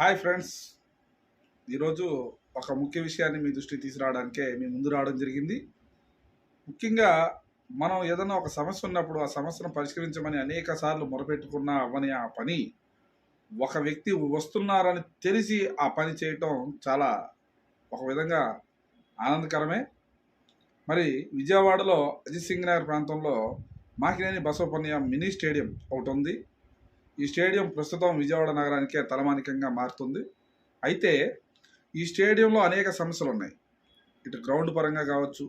Hi friends. ఈరోజు ఒక ముఖ్య విషయాన్ని మీ దృష్టికి తీసుకురావడానికే మీ ముందు రావడం జరిగింది. ముఖ్యంగా మనం ఏదైనా ఒక సమస్య ఉన్నప్పుడు ఆ సమస్యను పరిష్కరించమని అనేక సార్లు మొరపెట్టుకున్న అవ్వని ఆ పని ఒక వ్యక్తి వస్తున్నారని తెలిసి ఆ పని చేయటం చాలా ఒక విధంగా ఆనందకరమే. మరి విజయవాడలో అజిత్ సింగ్ నగర్ ప్రాంతంలో మాకినేని బసవపన్నయ్య మినీ స్టేడియం ఒకటి ఉంది. ఈ స్టేడియం ప్రస్తుతం విజయవాడ నగరానికే తలమానికంగా మారుతుంది. అయితే ఈ స్టేడియంలో అనేక సమస్యలు ఉన్నాయి. ఇటు గ్రౌండ్ పరంగా కావచ్చు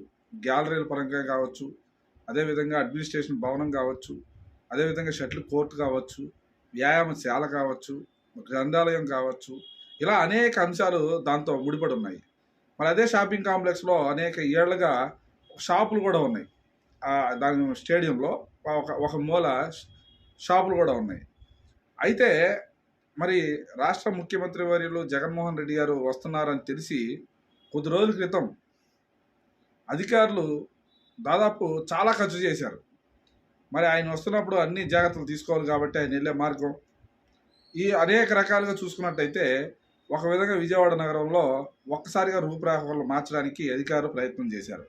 గ్యాలరీల పరంగా కావచ్చు అదేవిధంగా అడ్మినిస్ట్రేషన్ భవనం కావచ్చు అదేవిధంగా షటిల్ కోర్టు కావచ్చు వ్యాయామశాల కావచ్చు గ్రంథాలయం కావచ్చు ఇలా అనేక అంశాలు దాంతో ముడిపడి ఉన్నాయి. మరి అదే షాపింగ్ కాంప్లెక్స్లో అనేక ఏళ్ళుగా షాపులు కూడా ఉన్నాయి. దాని స్టేడియంలో ఒక ఒక మూల షాపులు కూడా ఉన్నాయి. అయితే మరి రాష్ట్ర ముఖ్యమంత్రి వర్యులు జగన్మోహన్ రెడ్డి గారు వస్తున్నారని తెలిసి కొద్ది రోజుల క్రితం అధికారులు దాదాపు చాలా ఖర్చు చేశారు. మరి ఆయన వస్తున్నప్పుడు అన్ని జాగ్రత్తలు తీసుకోవాలి కాబట్టి ఆయన వెళ్ళే మార్గం. ఈ అనేక రకాలుగా చూసుకున్నట్టయితే ఒక విధంగా విజయవాడ నగరంలో ఒక్కసారిగా రూపురేఖలు మార్చడానికి అధికారులు ప్రయత్నం చేశారు.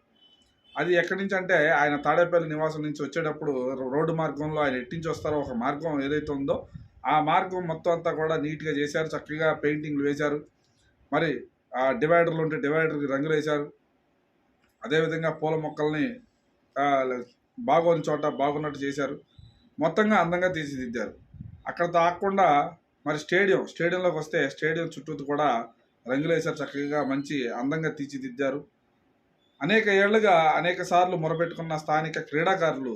అది ఎక్కడి నుంచి అంటే ఆయన తాడేపల్లి నివాసం నుంచి వచ్చేటప్పుడు రోడ్డు మార్గంలో ఆయన ఎట్టించి వస్తారో ఒక మార్గం ఏదైతే ఉందో ఆ మార్గం మొత్తం అంతా కూడా నీట్గా చేశారు. చక్కగా పెయింటింగ్లు వేశారు. మరి ఆ డివైడర్లు ఉంటే డివైడర్కి రంగులు వేశారు. అదేవిధంగా పూల మొక్కల్ని బాగోని చోట బాగున్నట్టు చేశారు. మొత్తంగా అందంగా తీర్చిదిద్దారు. అక్కడ తాకుండా మరి స్టేడియం స్టేడియంలోకి వస్తే స్టేడియం చుట్టూ కూడా రంగులు వేశారు. చక్కగా మంచి అందంగా తీర్చిదిద్దారు. అనేక ఏళ్ళుగా అనేక సార్లు మొరపెట్టుకున్న స్థానిక క్రీడాకారులు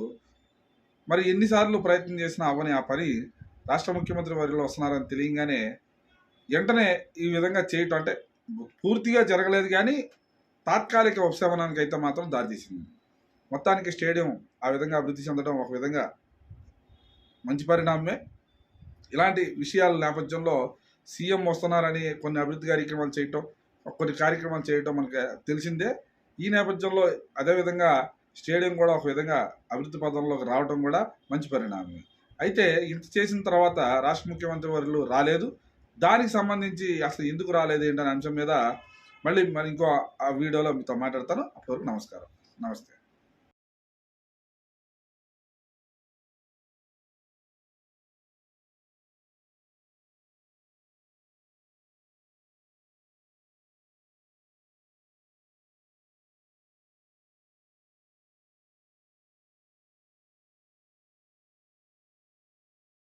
మరి ఎన్నిసార్లు ప్రయత్నం చేసినా అవని ఆ పని రాష్ట్ర ముఖ్యమంత్రి వారిలో వస్తున్నారని తెలియగానే వెంటనే ఈ విధంగా చేయటం అంటే పూర్తిగా జరగలేదు కానీ తాత్కాలిక ఉపశమనానికి అయితే మాత్రం దారితీసింది మొత్తానికి స్టేడియం ఆ విధంగా అభివృద్ధి చెందడం ఒక విధంగా మంచి పరిణామమే. ఇలాంటి విషయాల నేపథ్యంలో సీఎం వస్తున్నారని కొన్ని అభివృద్ధి కార్యక్రమాలు చేయటం కొన్ని కార్యక్రమాలు చేయటం మనకి తెలిసిందే. ఈ నేపథ్యంలో అదేవిధంగా స్టేడియం కూడా ఒక విధంగా అభివృద్ధి పథంలోకి రావడం కూడా మంచి పరిణామమే. అయితే ఇంత చేసిన తర్వాత రాష్ట్ర ముఖ్యమంత్రి వారు రాలేదు. దానికి సంబంధించి అసలు ఎందుకు రాలేదు ఏంటనే అంశం మీద మళ్ళీ మరి ఇంకో ఆ వీడియోలో మీతో మాట్లాడతాను. అప్పటివరకు నమస్కారం. నమస్తే.